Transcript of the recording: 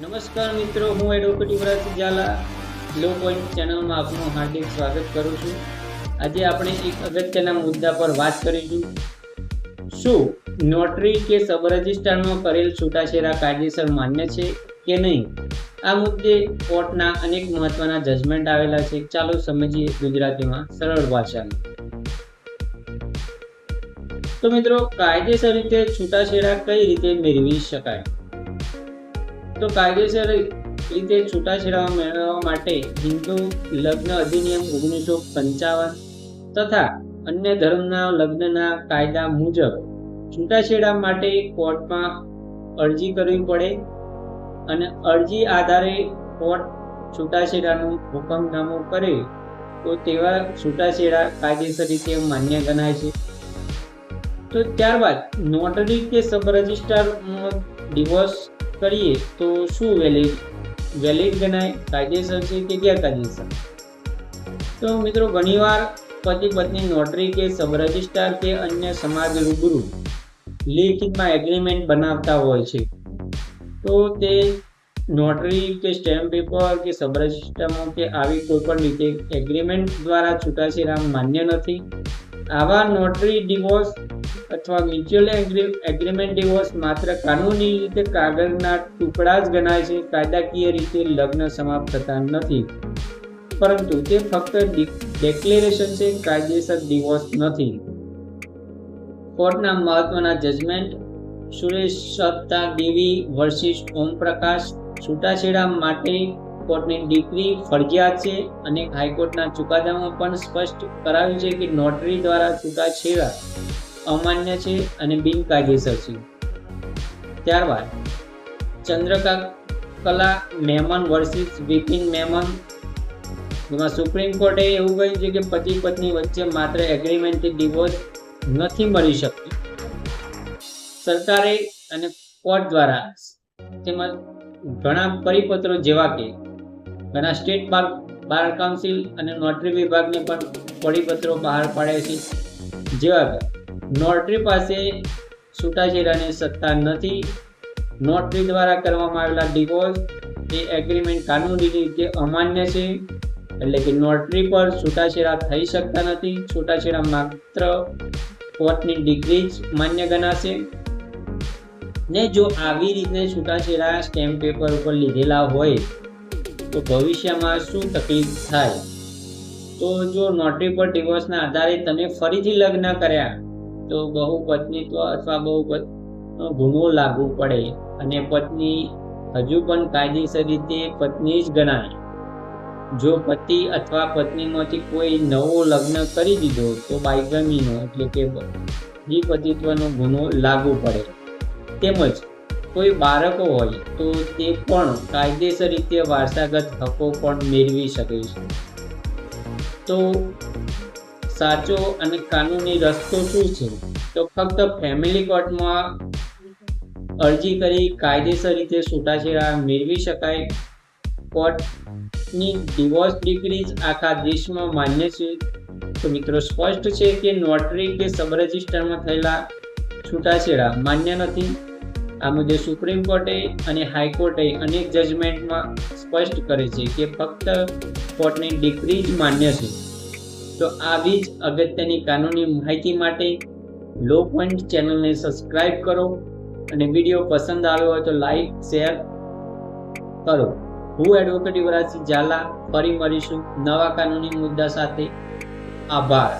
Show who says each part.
Speaker 1: નમસ્કાર મિત્રો, હું advocate Yuvraj Zala, law point ચેનલમાં આપનું હાર્દિક સ્વાગત કરું છું. આજે આપણે એક અગત્યના મુદ્દા પર વાત કરીશું. શું નોટરી કે સબ રજિસ્ટ્રારમાં કરેલ છૂટાછેડા કાયદેસર માન્ય છે કે નહીં? આ મુદ્દે કોર્ટના અનેક મહત્વના જજમેન્ટ આવેલા છે. ચાલો સમજીએ ગુજરાતીમાં સરળ ભાષામાં. તો મિત્રો, કાયદેસર રીતે છૂટાછેડા કઈ રીતે મેળવી શકાય? તો કાયદેસર રીતે છૂટાછેડા મેળવવા માટે હિન્દુ લગ્ન અધિનિયમ ઓગણીસો પંચાવન તથા અન્ય ધર્મના લગ્નના કાયદા મુજબ છૂટાછેડા માટે કોર્ટમાં અરજી કરવી પડે અને અરજી આધારે કોર્ટ છૂટાછેડાનું હુકમનામું કરે તો તેવા છૂટાછેડા કાયદેસર રીતે માન્ય ગણાય છે. તો ત્યારબાદ નોટરી કે સબ રજિસ્ટર ડિવોર્સ કરીએ તો શું વેલિડ વેલિડ ગણાય કાયદેસર છે કે ગેરકાયદેસર? તો મિત્રો, ઘણીવાર પતિ પત્ની નોટરી કે સબ રજિસ્ટ્રાર કે અન્ય સમાજ રૂબરૂ લેખિતમાં એગ્રીમેન્ટ બનાવતા હોય છે. તો તે નોટરી કે સ્ટેમ્પ પેપર કે સબ રજિસ્ટ્રારમાં કે આવી કોઈ પણ રીતે એગ્રીમેન્ટ દ્વારા છૂટાછેડા માન્ય નથી. આવા નોટરી ડિવોર્સ અથવા મ્યુચ્યુઅલ એગ્રીમેન્ટ ડિવોર્સ માત્ર કાનૂની રીતે કાગળના ટુકડા જ ગણાય છે, કાયદાકીય રીતે લગ્ન સમાપ્ત થતા નથી. પરંતુ તે ફક્ત ડિક્લેરેશન છે, કાયદેસર ડિવોર્સ નથી. કોર્ટના મહત્વના જજમેન્ટ સુરેશ સત્તા દેવી વર્સિસ ઓમ પ્રકાશ છૂટાછેડા માટે કોર્ટની ડિગ્રી ફરજિયાત છે અને હાઈકોર્ટના ચુકાદામાં પણ સ્પષ્ટ કરાવ્યું છે કે નોટરી દ્વારા છૂટાછેડા અમાન્ય છે અને બિનકાયદેસર છે. ત્યારબાદ, ચંદ્રકા કલા મેમન વર્સિસ વિપિન મેમન, જેમાં સુપ્રીમ કોર્ટે એવું કહ્યું છે કે પતિ પત્ની વચ્ચે માત્ર એગ્રીમેન્ટથી ડિવોર્સ નથી મળી શકતી. સરકારે અને કોર્ટ દ્વારા તેમાં ઘણા પરિપત્રો જેવા કે ઘણા સ્ટેટ બાર બાર કાઉન્સિલ અને નોટરી વિભાગને પણ પરિપત્રો બહાર પાડે છે. જેવા કે નોટરી પાસે છૂટાછેડાની સત્તા નથી. નોટરી દ્વારા કરવામાં આવેલા ડિવોર્સ એ એગ્રીમેન્ટ કાનૂની રીતે અમાન્ય છે. એટલે કે નોટરી પર છૂટાછેડા થઈ શકતા નથી. છૂટાછેડા માત્ર કોર્ટની ડિગ્રી જ માન્ય ગણાશે. ને જો આવી રીતે છૂટાછેડા સ્ટેમ્પ પેપર ઉપર લીધેલા હોય, તો ભવિષ્યમાં શું તકલીફ થાય? તો જો નોટરી પર ડિવોર્સના આધારે તમે ફરીથી લગ્ન કર્યા તો બહુ પત્નીત્વ અથવા બહુ ગુનો લાગુ પડે અને પત્ની હજુ પણ કાયદેસર રીતે પત્ની જ ગણાય. જો પતિ અથવા પત્નીમાંથી કોઈ નવો લગ્ન કરી દીધો તો બાયગમીનો એટલે કે દ્વિપતિત્વનો ગુનો લાગુ પડે. તેમજ કોઈ બાળકો હોય તો તે પણ કાયદેસર રીતે વારસાગત હકો પણ મેળવી શકે છે. તો સાચો અને કાનૂની રસ્તો શું છે? તો ફક્ત ફેમિલી કોર્ટમાં અરજી કરી કાયદેસર રીતે છૂટાછેડા મેળવી શકાય. કોર્ટની ડિવોર્સ ડિગ્રી આખા દેશમાં માન્ય છે. તો મિત્રો, સ્પષ્ટ છે કે નોટરી કે સબ રજિસ્ટરમાં થયેલા છૂટાછેડા માન્ય નથી. આ મુદ્દે સુપ્રીમ કોર્ટે અને હાઈકોર્ટે અનેક જજમેન્ટમાં સ્પષ્ટ કરે છે કે ફક્ત કોર્ટની ડિગ્રી જ માન્ય છે. તો આવી જ અગત્યની કાનૂની માહિતી માટે લો પોઈન્ટ ચેનલને સબસ્ક્રાઇબ કરો અને વીડિયો પસંદ આવ્યો હોય તો લાઈક, શેર કરો. હું એડવોકેટ યુવરાજસિંહ ઝાલા, ફરી મળીશું નવા કાનૂની મુદ્દા સાથે. આભાર.